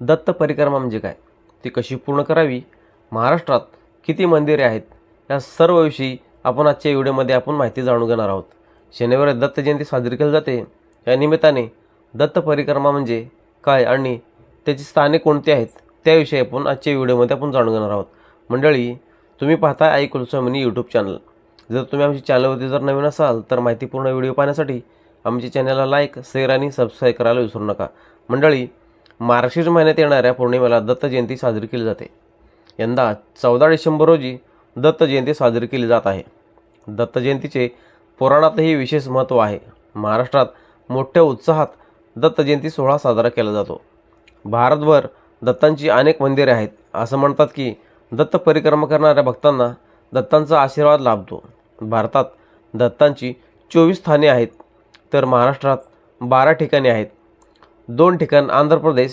दत्त परिक्रमा म्हणजे काय? ती कशी पूर्ण करावी? महाराष्ट्रात किती मंदिरे आहेत? या सर्वविषयी आपण आजच्या व्हिडिओमध्ये आपण माहिती जाणून घेणार आहोत. शनिवारी दत्त जयंती साजरी केली जाते. या निमित्ताने दत्त परिक्रमा म्हणजे काय आणि त्याची स्थाने कोणती आहेत? त्याविषयी आपण आजच्या व्हिडिओमध्ये आपण जाणून घेणार आहोत. मंडळी तुम्ही पाहताय आई कुलस्वामिनी यूट्यूब चॅनल जर तुम्ही आमच्या चॅनलवरती जर नवीन असाल तर माहितीपूर्ण व्हिडिओ पाहण्यासाठी आमच्या चॅनलला लाईक शेअर आणि सबस्क्राईब करायला विसरू नका. मंडळी मार्गशीर्ष महिन्यात येणाऱ्या पौर्णिमेला दत्त जयंती साजरी केली जाते. यंदा चौदा डिसेंबर रोजी दत्त जयंती साजरी केली जात आहे. दत्त जयंतीचे पुराणातही विशेष महत्त्व आहे. महाराष्ट्रात मोठ्या उत्साहात दत्त जयंती सोहळा साजरा केला जातो. भारतभर दत्तांची अनेक मंदिरे आहेत. असं म्हणतात की दत्त परिक्रमा करणाऱ्या भक्तांना दत्तांचा आशीर्वाद लाभतो. भारतात दत्तांची चोवीस स्थाने आहेत तर महाराष्ट्रात बारा ठिकाणी आहेत. दोन ठिकाण आंध्र प्रदेश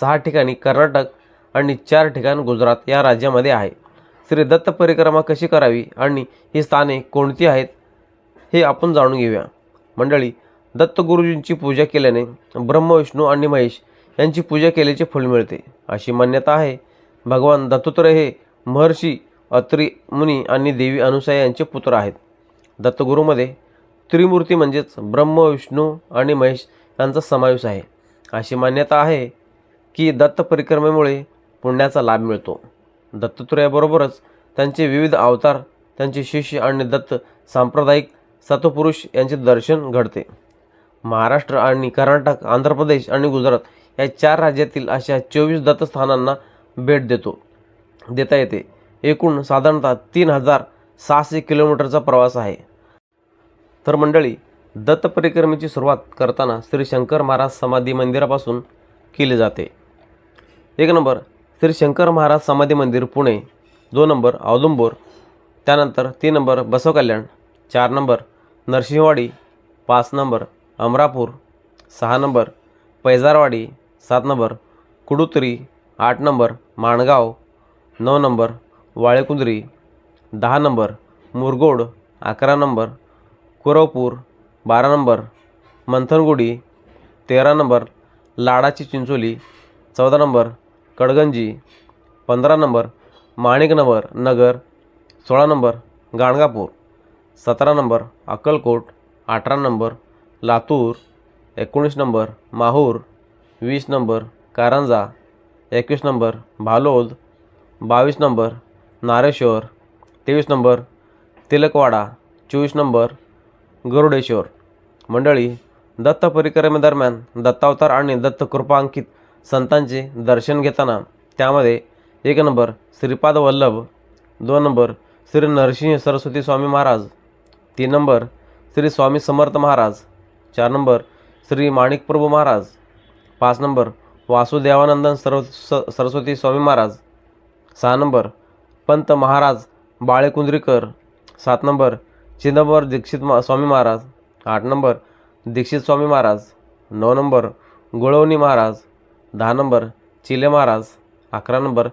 सहा ठिकाणी कर्नाटक आणि चार ठिकाण गुजरात या राज्यामध्ये आहे. श्री दत्त परिक्रमा कशी करावी आणि ही स्थाने कोणती आहेत हे आपण जाणून घेऊया. मंडळी दत्त गुरुजींची पूजा केल्याने ब्रह्मविष्णू आणि महेश यांची पूजा केल्याचे फळ मिळते. अशी मान्यता आहे. भगवान दत्तोत्रय हे महर्षी अत्री मुनी आणि देवी अनुसया यांचे पुत्र आहेत. दत्तगुरूमध्ये त्रिमूर्ती म्हणजेच ब्रह्म विष्णू आणि महेश यांचा समावेश आहे. अशी मान्यता आहे की दत्त परिक्रमेमुळे पुण्याचा लाभ मिळतो. दत्तत्रयाबरोबरच त्यांचे विविध अवतार त्यांचे शिष्य आणि दत्त सांप्रदायिक सतपुरुष यांचे दर्शन घडते. महाराष्ट्र आणि कर्नाटक आंध्र प्रदेश आणि गुजरात या चार राज्यातील अशा चोवीस दत्तस्थानांना भेट देतो. देता येते. एकूण साधारणतः तीन हजार सहाशे किलोमीटरचा प्रवास आहे. तर मंडळी दत्त परिक्रमेची सुरुवात करताना श्री शंकर महाराज समाधी मंदिरापासून केली जाते. एक नंबर श्री शंकर महाराज समाधी मंदिर पुणे. दोन नंबर औदुंबूर. त्यानंतर तीन नंबर बसवकल्याण. चार नंबर नरसिंहवाडी. पाच नंबर अमरापूर. सहा नंबर पैजारवाडी. सात नंबर कुडुतरी. आठ नंबर माणगाव. नऊ नंबर वाळेकुंद्री दहा नंबर मुरगोड. अकरा नंबर कुरवपूर. बारा नंबर मंथनगुडी. तेरा नंबर लाडाची चिंचोली. चौदा नंबर कडगंजी. पंधरा नंबर माणिकनगर नगर. सोळा नंबर गाणगापूर. सतरा नंबर अक्कलकोट. अठरा नंबर लातूर. एकोणीस नंबर माहूर. वीस नंबर कारंजा. एकवीस नंबर भालोद. बावीस नंबर नारेश्वर. तेवीस नंबर तिलकवाडा. चोवीस नंबर गरुडेश्वर. मंडळी दत्त परिक्रमेदरम्यान दत्तावतार आणि दत्त कृपांकित संतांचे दर्शन घेताना त्यामध्ये एक नंबर श्रीपाद वल्लभ दोन नंबर श्री नरसिंह सरस्वती स्वामी महाराज तीन नंबर श्री स्वामी समर्थ महाराज चार नंबर श्री माणिकप्रभू महाराज पाच नंबर वासुदेवानंदन सर्व स सरस्वती स्वामी महाराज सहा नंबर पंत महाराज बाळेकुंद्रीकर सात नंबर चिदंबर दीक्षित मा स्वामी महाराज आठ नंबर दीक्षित स्वामी महाराज. नऊ नंबर गुळवणी महाराज. दहा नंबर चिले महाराज. अकरा नंबर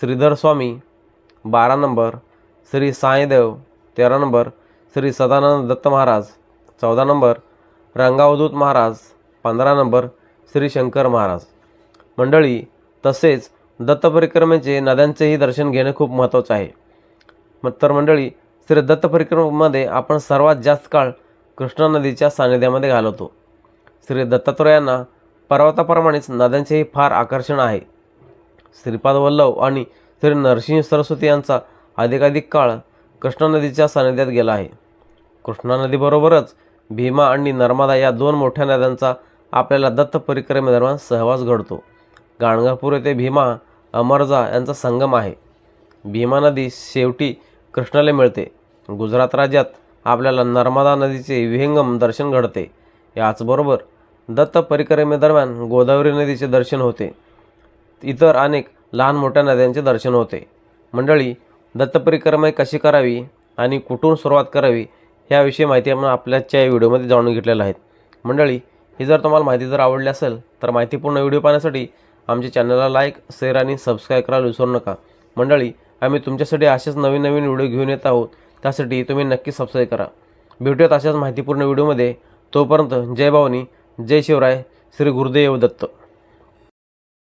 श्रीधर स्वामी. बारा नंबर श्री साईदेव. तेरा नंबर श्री सदानंद दत्त महाराज. चौदा नंबर रंगावधूत महाराज. पंधरा नंबर श्री शंकर महाराज. मंडळी तसेच दत्त परिक्रमेचे नद्यांचेही दर्शन घेणे खूप महत्त्वाचं आहे. मग तर मंडळी श्री दत्त परिक्रमेमध्ये आपण सर्वात जास्त काळ कृष्णा नदीच्या सानिध्यामध्ये घालवतो. श्री दत्तात्रयांना पर्वताप्रमाणेच नद्यांचेही फार आकर्षण आहे. श्रीपाद वल्लभ आणि श्री नरसिंह सरस्वती यांचा अधिकाधिक काळ कृष्णा नदीच्या सानिध्यात गेला आहे. कृष्णा नदीबरोबरच भीमा आणि नर्मदा या दोन मोठ्या नद्यांचा आपल्याला दत्त परिक्रमेदरम्यान सहवास घडतो. गाणगापूर येथे भीमा अमरजा यांचा संगम आहे. भीमा नदी शेवटी कृष्णाला मिळते. गुजरात राज्यात आपल्याला नर्मदा नदीचे विहंगम दर्शन घडते. याचबरोबर दत्त परिक्रमेदरम्यान गोदावरी नदीचे दर्शन होते. इतर अनेक लहान मोठ्या नद्यांचे दर्शन होते. मंडळी दत्त परिक्रमा कशी करावी आणि कुठून सुरुवात करावी ह्याविषयी माहिती आपण आपल्याच्या या व्हिडिओमध्ये जाणून घेतलेलं आहेत मंडळी ही जर तुम्हाला माहिती जर आवडली असेल तर माहितीपूर्ण व्हिडिओ पाहण्यासाठी आमच्या चॅनलला लाईक शेअर आणि सबस्क्राईब करायला विसरू नका. मंडळी आम्ही तुमच्यासाठी असेच नवीन नवीन व्हिडिओ घेऊन येत आहोत. त्यासाठी तुम्ही नक्की सबस्क्राईब करा. भेटूयात अशाच माहितीपूर्ण व्हिडिओमध्ये. तोपर्यंत जय भावनी जय शिवराय श्री गुरुदेव दत्त.